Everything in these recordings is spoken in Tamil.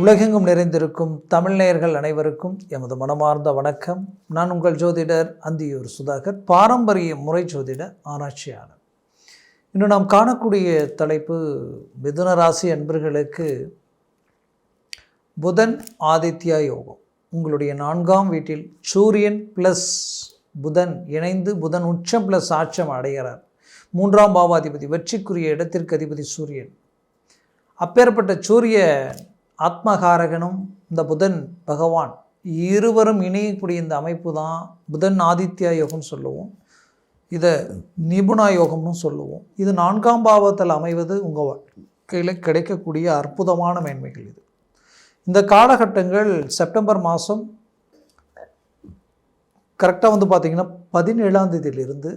உலகெங்கும் நிறைந்திருக்கும் தமிழ்நேயர்கள் அனைவருக்கும் எமது மனமார்ந்த வணக்கம். நான் உங்கள் ஜோதிடர் அந்தியூர் சுதாகர் பாரம்பரிய முறை ஜோதிட ஆராய்ச்சியாளர். இன்று நாம் காணக்கூடிய தலைப்பு மிதுன ராசி அன்பர்களுக்கு புதன் ஆதித்யா யோகம். உங்களுடைய நான்காம் வீட்டில் சூரியன் ப்ளஸ் புதன் இணைந்து புதன் உச்சம் ப்ளஸ் ஆட்சம் அடைகிறார். மூன்றாம் பாவாதிபதி வெற்றிக்குரிய இடத்திற்கு அதிபதி சூரியன். அப்பேற்பட்ட சூரிய ஆத்மகாரகனும் இந்த புதன் பகவான் இருவரும் இணையக்கூடிய இந்த அமைப்பு தான் புதன் ஆதித்யா யோகம்னு சொல்லுவோம். இதை நிபுணா யோகம்னு சொல்லுவோம். இது நான்காம் பாவத்தில் அமைவது உங்கள் வாழ்க்கையில் கிடைக்கக்கூடிய அற்புதமான மேன்மைகள் இது. இந்த காலகட்டங்கள் செப்டம்பர் மாதம் கரெக்டாக வந்து பார்த்திங்கன்னா பதினேழாம் தேதியிலிருந்து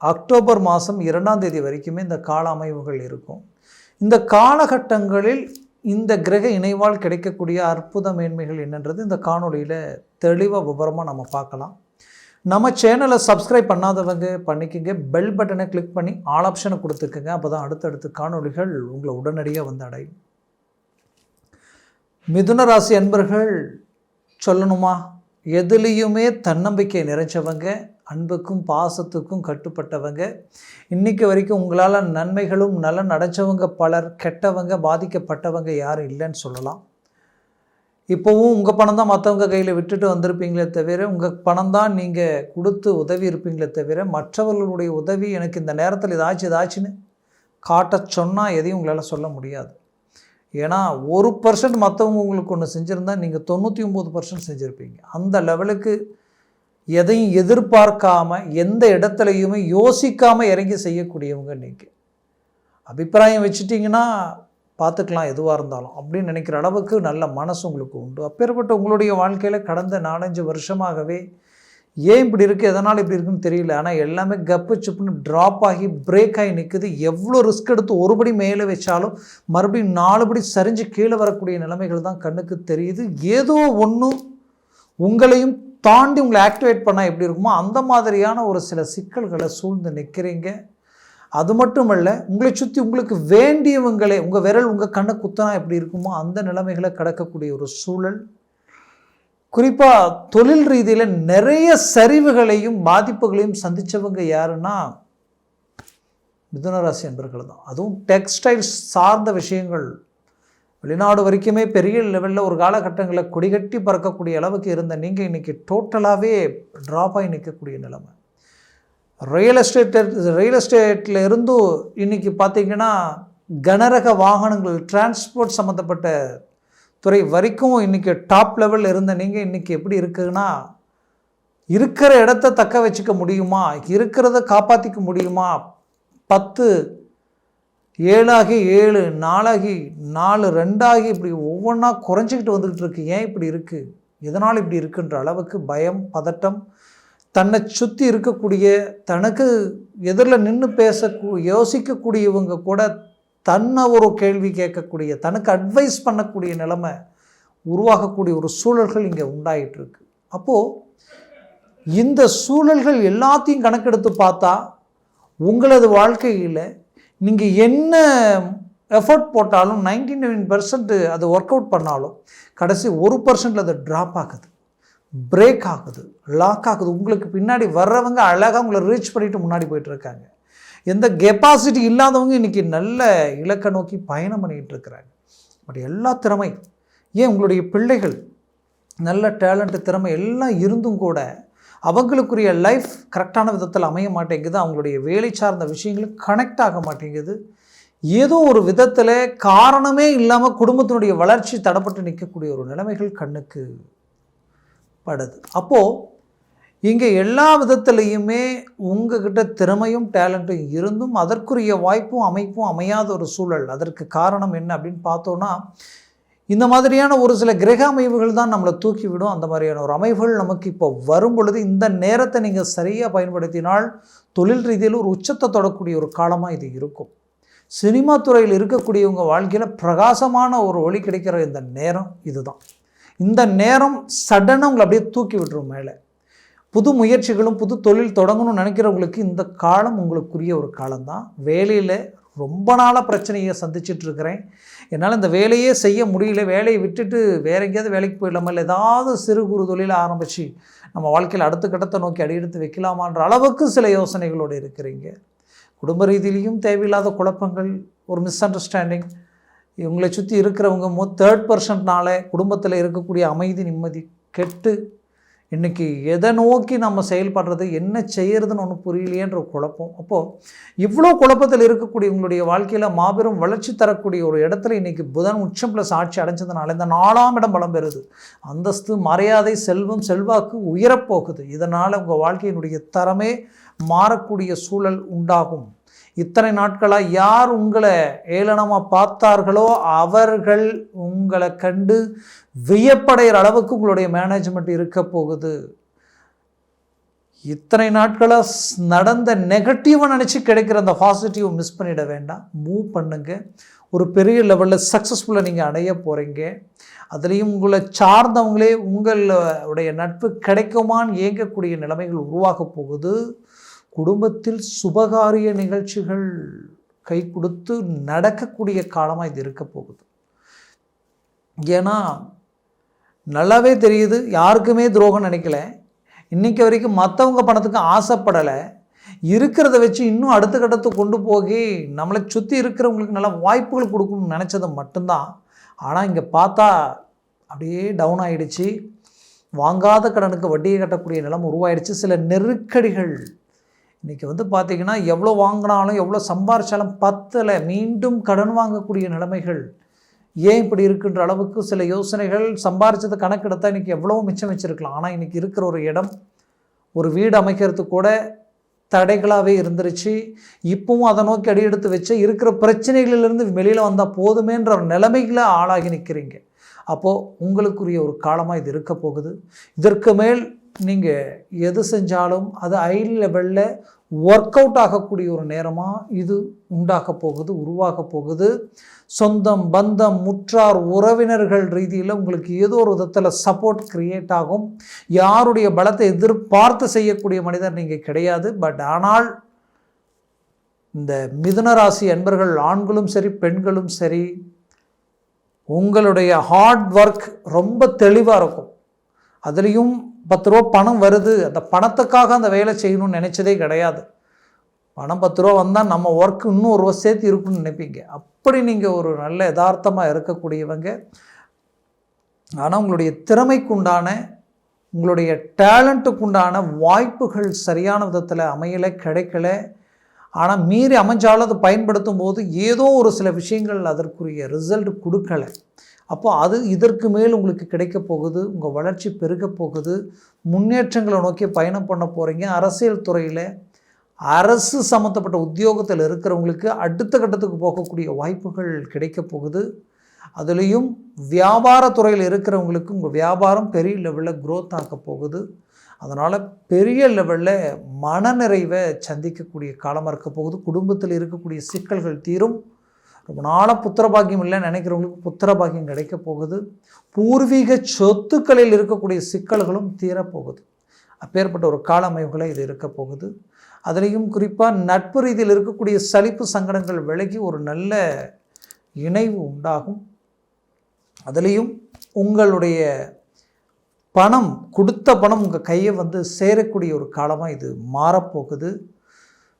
அக்டோபர் மாதம் இரண்டாம் தேதி வரைக்குமே இந்த கால அமைவுகள் இருக்கும். இந்த காலகட்டங்களில் இந்த கிரக இணைவால் கிடைக்கக்கூடிய அற்புத மேன்மைகள் என்னன்றது இந்த காணொலியில் தெளிவாக விவரமாக நம்ம பார்க்கலாம். நம்ம சேனலை சப்ஸ்கிரைப் பண்ணாதவங்க பண்ணிக்கோங்க. பெல் பட்டனை கிளிக் பண்ணி ஆல் ஆப்ஷனை கொடுத்துக்கோங்க. அப்போ தான் அடுத்தடுத்து காணொளிகள் உங்களை உடனடியாக வந்து அடையும். மிதுன ராசி அன்பர்கள் சொல்லணுமா? எதுலேயுமே தன்னம்பிக்கை நிறைஞ்சவங்க அன்புக்கும் பாசத்துக்கும் கட்டுப்பட்டவங்க. இன்றைக்கி வரைக்கும் உங்களால் நன்மைகளும் நலன் அடைஞ்சவங்க பலர் கெட்டவங்க பாதிக்கப்பட்டவங்க யாரும் இல்லைன்னு சொல்லலாம். இப்போவும் உங்கள் பணம் தான் மற்றவங்க கையில் விட்டுட்டு வந்திருப்பீங்களே தவிர உங்கள் பணம் தான் நீங்கள் கொடுத்து உதவி இருப்பீங்களே தவிர மற்றவர்களுடைய உதவி எனக்கு இந்த நேரத்தில் ஏதாச்சும் ஏதாச்சுன்னு காட்ட சொன்னால் எதையும் உங்களால் சொல்ல முடியாது. ஏன்னா ஒரு பர்சன்ட் மற்றவங்க உங்களுக்கு ஒன்று செஞ்சுருந்தா நீங்கள் தொண்ணூற்றி ஒம்பது பர்சன்ட் செஞ்சுருப்பீங்க. அந்த லெவலுக்கு எதையும் எதிர்பார்க்காம எந்த இடத்துலையுமே யோசிக்காமல் இறங்கி செய்யக்கூடியவங்க நீங்கள் அபிப்பிராயம் வச்சுட்டிங்கன்னா பார்த்துக்கலாம் எதுவாக இருந்தாலும். அப்படின்னு நினைக்கிற அளவுக்கு நல்ல மனசு உங்களுக்கு உண்டு. அப்பேற்பட்ட உங்களுடைய வாழ்க்கையில் கடந்த நாலஞ்சு வருஷமாகவே ஏன் இப்படி இருக்குது எதனால் இப்படி இருக்குன்னு தெரியல. ஆனால் எல்லாமே கப்பு சுப்புன்னு ட்ராப் ஆகி பிரேக் ஆகி நிற்குது எவ்வளோ ரிஸ்க் எடுத்து ஒருபடி மேலே வச்சாலும் மறுபடியும் நாலுபடி சரிஞ்சு கீழே வரக்கூடிய நிலைமைகள் தான் கண்ணுக்கு தெரியுது. ஏதோ ஒன்று உங்களையும் தாண்டி உங்களை ஆக்டிவேட் பண்ணால் எப்படி இருக்குமோ அந்த மாதிரியான ஒரு சில சிக்கல்களை சூழ்ந்து நிற்கிறீங்க அது மட்டும் இல்லை உங்களை சுற்றி உங்களுக்கு வேண்டியவங்களே உங்கள் விரல் உங்கள் கண்ணை குத்தனா எப்படி இருக்குமோ அந்த நிலைமைகளை கடக்கக்கூடிய ஒரு சூழல். குறிப்பாக தொழில் ரீதியில் நிறைய சரிவுகளையும் பாதிப்புகளையும் சந்தித்தவங்க யாருன்னா மிதுனராசி என்பர்கள் தான் அதுவும் டெக்ஸ்டைல்ஸ் சார்ந்த விஷயங்கள் வெளிநாடு வரைக்குமே பெரிய லெவலில் ஒரு காலகட்டங்களில் கொடிகட்டி பறக்கக்கூடிய அளவுக்கு இருந்த நீங்கள் இன்றைக்கி டோட்டலாகவே ட்ராப்பாகி நிற்கக்கூடிய நிலைமை. ரியல் எஸ்டேட் ரியல் எஸ்டேட்டில் இருந்தும் இன்றைக்கி பார்த்தீங்கன்னா கனரக வாகனங்கள் டிரான்ஸ்போர்ட் சம்மந்தப்பட்ட துறை வரைக்கும் இன்றைக்கி டாப் லெவலில் இருந்த நீங்கள் இன்றைக்கி எப்படி இருக்குதுன்னா இருக்கிற இடத்த தக்க வச்சுக்க முடியுமா இருக்கிறத காப்பாற்றிக்க முடியுமா பத்து ஏழாகி ஏழு நாலாகி நாலு ரெண்டாகி இப்படி ஒவ்வொன்றா குறைஞ்சிக்கிட்டு வந்துக்கிட்டு இருக்கு. ஏன் இப்படி இருக்குது எதனால் இப்படி இருக்குன்ற அளவுக்கு பயம் பதட்டம் தன்னை சுற்றி இருக்கக்கூடிய தனக்கு எதிரில் நின்று பேச யோசிக்கக்கூடியவங்க கூட தன்னை ஒரு கேள்வி கேட்கக்கூடிய தனக்கு அட்வைஸ் பண்ணக்கூடிய நிலைமை உருவாகக்கூடிய ஒரு சூழல்கள் இங்கே உண்டாயிட்டுருக்கு அப்போது இந்த சூழல்கள் எல்லாத்தையும் கணக்கெடுத்து பார்த்தா உங்களது வாழ்க்கையில் நீங்கள் என்ன எஃபர்ட் போட்டாலும் நைன்டி நைன் பர்சன்ட் அது ஒர்க் அவுட் பண்ணாலும் கடைசி ஒரு பர்சன்டில் அது ட்ராப் ஆகுது. பிரேக் ஆகுது லாக் ஆகுது. உங்களுக்கு பின்னாடி வர்றவங்க அழகாக உங்களை ரீச் பண்ணிவிட்டு முன்னாடி போயிட்டுருக்காங்க எந்த கெப்பாசிட்டி இல்லாதவங்க இன்றைக்கி நல்ல இலக்கை நோக்கி பயணம் பண்ணிக்கிட்டு இருக்கிறாங்க. பட் எல்லா திறமை ஏன் உங்களுடைய பிள்ளைகள் நல்ல டேலண்ட்டு திறமை எல்லாம் இருந்தும் கூட அவங்களுக்குரிய லைஃப் கரெக்டான விதத்தில் அமைய மாட்டேங்குது. அவங்களுடைய வேலை சார்ந்த விஷயங்களும் கனெக்ட் ஆக மாட்டேங்குது. ஏதோ ஒரு விதத்தில் காரணமே இல்லாமல் குடும்பத்தினுடைய வளர்ச்சி தடப்பட்டு நிற்கக்கூடிய ஒரு நிலைமைகள் கண்ணுக்கு படுது. அப்போது இங்கே எல்லா விதத்துலேயுமே உங்ககிட்ட திறமையும் டேலண்ட்டும் இருந்தும் அதற்குரிய வாய்ப்பும் அமைப்பும் அமையாத ஒரு சூழல் அதற்கு காரணம் என்ன அப்படின்னு பார்த்தோன்னா இந்த மாதிரியான ஒரு சில கிரக அமைவுகள் தான் நம்மளை தூக்கிவிடும். அந்த மாதிரியான ஒரு அமைவுகள் நமக்கு இப்போ வரும் பொழுது இந்த நேரத்தை நீங்கள் சரியாக பயன்படுத்தினால் தொழில் ரீதியில் ஒரு உச்சத்தை தொடக்கூடிய ஒரு காலமாக இது இருக்கும். சினிமா துறையில் இருக்கக்கூடியவங்க வாழ்க்கையில் பிரகாசமான ஒரு ஒளி கிடைக்கிற இந்த நேரம் இதுதான். இந்த நேரம் சடனாக உங்களை அப்படியே தூக்கி விட்டுரும் மேலே. புது முயற்சிகளும் புது தொழில் தொடங்கணும்னு நினைக்கிறவங்களுக்கு இந்த காலம் உங்களுக்குரிய ஒரு காலம்தான். வேலையில் ரொம்ப நாளாக பிரச்சனையை சந்திச்சிட்டு இருக்கிறேன். என்னால் இந்த வேலையே செய்ய முடியல. வேலையை விட்டுட்டு வேற எங்கேயாவது வேலைக்கு போயிடலாமா? இல்லை ஏதாவது சிறு குறு தொழிலை ஆரம்பித்து நம்ம வாழ்க்கையில் அடுத்த கட்டத்தை நோக்கி அடியெடுத்து வைக்கலாமான்ற அளவுக்கு சில யோசனைகளோடு இருக்கிறீங்க. குடும்ப ரீதியிலையும் தேவையில்லாத குழப்பங்கள் ஒரு மிஸ் அண்டர்ஸ்டாண்டிங் இவங்களை சுற்றி இருக்கிறவங்க மோ தேர்ட் பர்சன்ட்னால குடும்பத்தில் இருக்கக்கூடிய அமைதி நிம்மதி கெட்டு இன்றைக்கி எதை நோக்கி நம்ம செயல்படுறது என்ன செய்யறதுன்னு ஒன்றும் புரியலையேன்ற குழப்பம். அப்போது இவ்வளோ குழப்பத்தில் இருக்கக்கூடிய உங்களுடைய வாழ்க்கையில் மாபெரும் வளர்ச்சி தரக்கூடிய ஒரு இடத்துல இன்றைக்கி புதன் உச்சம் ப்ளஸ் ஆட்சி அடைஞ்சதுனால இந்த நாலாம் இடம் பலம் பெறுது. அந்தஸ்து மரியாதை செல்வம் செல்வாக்கு உயரப்போகுது இதனால் உங்கள் வாழ்க்கையினுடைய தரமே மாறக்கூடிய சூழல் உண்டாகும். இத்தனை நாட்களாக யார் உங்களை ஏளனமாக பார்த்தார்களோ அவர்கள் உங்களை கண்டு வியப்படைகிற அளவுக்கு உங்களுடைய மேனேஜ்மெண்ட் இருக்க போகுது. இத்தனை நாட்களாக நடந்த நெகட்டிவாக நினச்சி கிடைக்கிற அந்த பாசிட்டிவ் மிஸ் பண்ணிட வேண்டாம். மூவ் பண்ணுங்கள் ஒரு பெரிய லெவலில் சக்ஸஸ்ஃபுல்லாக நீங்கள் அடைய போகிறீங்க அதுலேயும் உங்களை சார்ந்தவங்களே உங்களுடைய நட்பு கிடைக்குமான்னு இயங்கக்கூடிய நிலைமைகள் உருவாக போகுது. குடும்பத்தில் சுபகாரிய நிகழ்ச்சிகள் கை கொடுத்து நடக்கக்கூடிய காலமாக இது இருக்க போகுது. ஏன்னா நல்லாவே தெரியுது யாருக்குமே துரோகம் நினைக்கல. இன்றைக்கி வரைக்கும் மற்றவங்க பணத்துக்கு ஆசைப்படலை. இருக்கிறத வச்சு இன்னும் அடுத்த கட்டத்துக்கு கொண்டு போகி நம்மளை சுற்றி இருக்கிறவங்களுக்கு நல்ல வாய்ப்புகள் கொடுக்கணும்னு நினச்சது மட்டும்தான். ஆனால் இங்கே பார்த்தா அப்படியே டவுன் ஆகிடுச்சு வாங்காத கடனுக்கு வட்டியை கட்டக்கூடிய நிலம் உருவாயிடுச்சு. சில நெருக்கடிகள் இன்றைக்கி வந்து பார்த்திங்கன்னா எவ்வளோ வாங்கினாலும் எவ்வளோ சம்பாரித்தாலும் பத்தலை. மீண்டும் கடன் வாங்கக்கூடிய நிலைமைகள் ஏன் இப்படி இருக்குன்ற அளவுக்கு சில யோசனைகள் சம்பாரிச்சதை கணக்கெடுத்தால் இன்றைக்கி எவ்வளோ மிச்சம் வச்சுருக்கலாம். ஆனால் இன்றைக்கி இருக்கிற ஒரு இடம் ஒரு வீடு அமைக்கிறதுக்கு கூட தடைகளாகவே இருந்துருச்சு. இப்பவும் அதை நோக்கி அடி எடுத்து வச்சு இருக்கிற பிரச்சனைகளிலிருந்து வெளியில் வந்தால் போதுமேன்ற ஒரு நிலைமைகளை ஆளாகி நிற்கிறீங்க அப்போது உங்களுக்குரிய ஒரு காலமாக இது இருக்க போகுது. இதற்கு மேல் நீங்கள் எது செஞ்சாலும் அது ஹை லெவலில் ஒர்க் அவுட் ஆகக்கூடிய ஒரு நேரமாக இது உண்டாக போகுது உருவாக போகுது. சொந்தம் பந்தம் முற்றார் உறவினர்கள் ரீதியில் உங்களுக்கு ஏதோ ஒரு விதத்தில் சப்போர்ட் க்ரியேட் ஆகும். யாருடைய பலத்தை எதிர்பார்த்து செய்யக்கூடிய மனிதர் நீங்கள் கிடையாது. பட் ஆனால் இந்த மிதுனராசி அன்பர்கள் ஆண்களும் சரி பெண்களும் சரி உங்களுடைய ஹார்ட் ஒர்க் ரொம்ப தெளிவாக இருக்கும். அதுலேயும் பத்து ரூபா பணம் வருது. அந்த பணத்துக்காக அந்த வேலை செய்யணும்னு நினச்சதே கிடையாது. பணம் பத்து ரூபா வந்தால் நம்ம ஒர்க் இன்னும் ஒரு ரூபா சேர்த்து இருக்குன்னு நினைப்பீங்க. அப்படி நீங்கள் ஒரு நல்ல யதார்த்தமாக இருக்கக்கூடியவங்க. ஆனால் உங்களுடைய திறமைக்குண்டான உங்களுடைய டேலண்ட்டுக்குண்டான வாய்ப்புகள் சரியான விதத்தில் அமையலை கிடைக்கல. ஆனால் மீறி அமைஞ்சாலும் அதை பயன்படுத்தும் போது ஏதோ ஒரு சில விஷயங்கள் அதற்குரிய ரிசல்ட் கொடுக்கலை. அப்போ அது இதற்கு மேல் உங்களுக்கு கிடைக்க போகுது உங்கள் வளர்ச்சி பெருக போகுது முன்னேற்றங்களை நோக்கி பயணம் பண்ண போகிறீங்க அரசியல் துறையில் அரசு சம்மந்தப்பட்ட உத்தியோகத்தில் இருக்கிறவங்களுக்கு அடுத்த கட்டத்துக்கு போகக்கூடிய வாய்ப்புகள் கிடைக்க போகுது. அதுலேயும் வியாபாரத்துறையில் இருக்கிறவங்களுக்கு உங்கள் வியாபாரம் பெரிய லெவலில் க்ரோத் ஆக போகுது. அதனால் பெரிய லெவலில் மனநிறைவை சந்திக்கக்கூடிய காலமாக இருக்க போகுது குடும்பத்தில் இருக்கக்கூடிய சிக்கல்கள் தீரும். ரொம்ப நாளாக புத்திர பாக்கியம் இல்லைன்னு நினைக்கிறவங்களுக்கு புத்திர பாக்கியம் கிடைக்க போகுது. பூர்வீக சொத்துக்களில் இருக்கக்கூடிய சிக்கல்களும் தீரப்போகுது. அப்பேற்பட்ட ஒரு கால அமைவுகளை இது இருக்க போகுது. அதுலேயும் குறிப்பாக நட்பு ரீதியில் இருக்கக்கூடிய சலிப்பு சங்கடங்கள் விலகி ஒரு நல்ல இணைவு உண்டாகும். அதுலேயும் உங்களுடைய பணம் கொடுத்த பணம் உங்கள் கையை வந்து சேரக்கூடிய ஒரு காலமாக இது மாறப்போகுது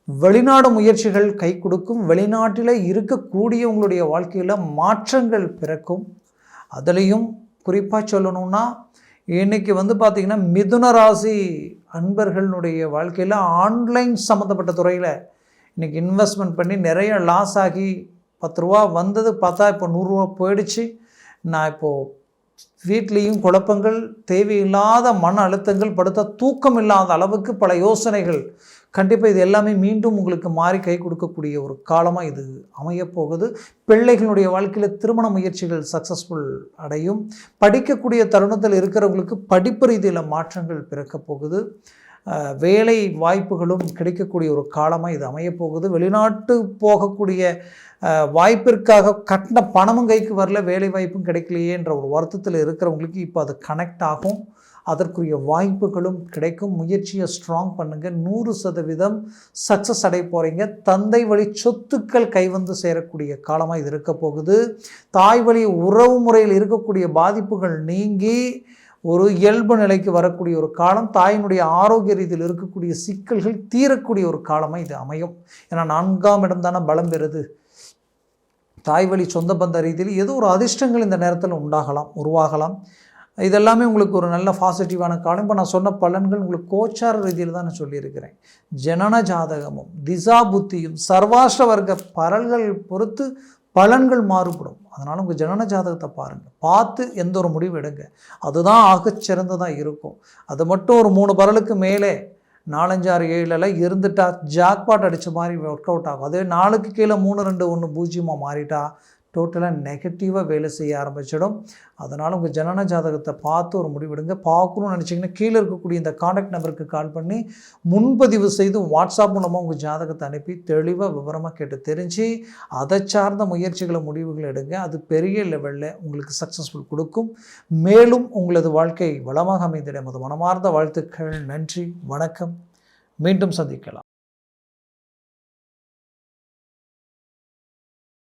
வெளிநாடு முயற்சிகள் கை கொடுக்கும். வெளிநாட்டில் இருக்கக்கூடிய உங்களுடைய வாழ்க்கையில் மாற்றங்கள் பிறக்கும். அதுலேயும் குறிப்பாக சொல்லணும்னா இன்றைக்கி வந்து பார்த்திங்கன்னா மிதுன ராசி அன்பர்களுடைய வாழ்க்கையில் ஆன்லைன் சம்மந்தப்பட்ட துறையில் இன்றைக்கி இன்வெஸ்ட்மெண்ட் பண்ணி நிறைய லாஸ் ஆகி பத்து ரூபா வந்தது பார்த்தா இப்போ நூறுரூவா போயிடுச்சு. நான் இப்போது வீட்லேயும் குழப்பங்கள் தேவையில்லாத மன அழுத்தங்கள் படுத்த தூக்கம் இல்லாத அளவுக்கு பல யோசனைகள். கண்டிப்பாக இது எல்லாமே மீண்டும் உங்களுக்கு மாறி கை கொடுக்கக்கூடிய ஒரு காலமாக இது அமையப்போகுது. பிள்ளைகளுடைய வாழ்க்கையில் திருமண முயற்சிகள் சக்ஸஸ்ஃபுல் அடையும். படிக்கக்கூடிய தருணத்தில் இருக்கிறவங்களுக்கு படிப்பு ரீதியில் மாற்றங்கள் பிறக்கப் போகுது. வேலை வாய்ப்புகளும் கிடைக்கக்கூடிய ஒரு காலமாக இது அமையப்போகுது. வெளிநாட்டு போகக்கூடிய வாய்ப்பிற்காக கட்டின பணமும் கைக்கு வரல வேலை வாய்ப்பும் கிடைக்கலையேன்ற ஒரு வருத்தத்தில் இருக்கிறவங்களுக்கு இப்போ அது கனெக்ட் ஆகும். அதற்குரிய வாய்ப்புகளும் கிடைக்கும். முயற்சியை ஸ்ட்ராங் பண்ணுங்கள் நூறு சதவீதம் சக்ஸஸ் அடைய போகிறீங்க தந்தை வழி சொத்துக்கள் கைவந்து சேரக்கூடிய காலமாக இது இருக்க போகுது. தாய் வழி உறவு முறையில் இருக்கக்கூடிய பாதிப்புகள் நீங்கி ஒரு இயல்பு நிலைக்கு வரக்கூடிய ஒரு காலம் தாயினுடைய ஆரோக்கிய ரீதியில் இருக்கக்கூடிய சிக்கல்கள் தீரக்கூடிய ஒரு காலமாக இது அமையும். ஏன்னா நான்காம் இடம் தானே பலம் பெறுது. தாய் வழி சொந்த பந்த ரீதியில் ஏதோ ஒரு அதிர்ஷ்டங்கள் இந்த நேரத்தில் உண்டாகலாம் உருவாகலாம். இதெல்லாமே உங்களுக்கு ஒரு நல்ல பாசிட்டிவான காலம். இப்போ நான் சொன்ன பலன்கள் உங்களுக்கு கோச்சார ரீதியில் தான் நான் சொல்லியிருக்கிறேன். ஜனன ஜாதகமும் திசா புத்தியும் சர்வாஷ்ட வர்க்க பரல்கள் பொறுத்து பலன்கள் மாறுபடும். அதனால் உங்கள் ஜனன ஜாதகத்தை பாருங்கள் பார்த்து எந்த ஒரு முடிவு எடுங்க. அதுதான் ஆகச்சிறந்ததாக இருக்கும். அது மட்டும் ஒரு மூணு பரலுக்கு மேலே நாலஞ்சாறு ஏழெல்லாம் இருந்துட்டா ஜாக்பாட் அடித்த மாதிரி ஒர்க் அவுட் ஆகும். அதே நாலுக்கு கீழே மூணு ரெண்டு ஒன்று பூஜ்ஜியமாக மாறிட்டா டோட்டலாக நெகட்டிவாக வேலை செய்ய ஆரம்பிச்சிடும். அதனால் உங்கள் ஜனன ஜாதகத்தை பார்த்து ஒரு முடிவெடுங்க பார்க்கணும்னு நினச்சிங்கன்னா கீழே இருக்கக்கூடிய இந்த காண்டாக்ட் நம்பருக்கு கால் பண்ணி முன்பதிவு செய்து வாட்ஸ்அப் மூலமாக உங்கள் ஜாதகத்தை அனுப்பி தெளிவாக விவரமாக கேட்டு தெரிஞ்சு அதை சார்ந்த முயற்சிகளை முடிவுகளை எடுங்க. அது பெரிய லெவலில் உங்களுக்கு சக்ஸஸ்ஃபுல் கொடுக்கும். மேலும் உங்களது வாழ்க்கை வளமாக அமைந்திட அது மனமார்ந்த வாழ்த்துக்கள். நன்றி. வணக்கம். மீண்டும் சந்திக்கலாம்.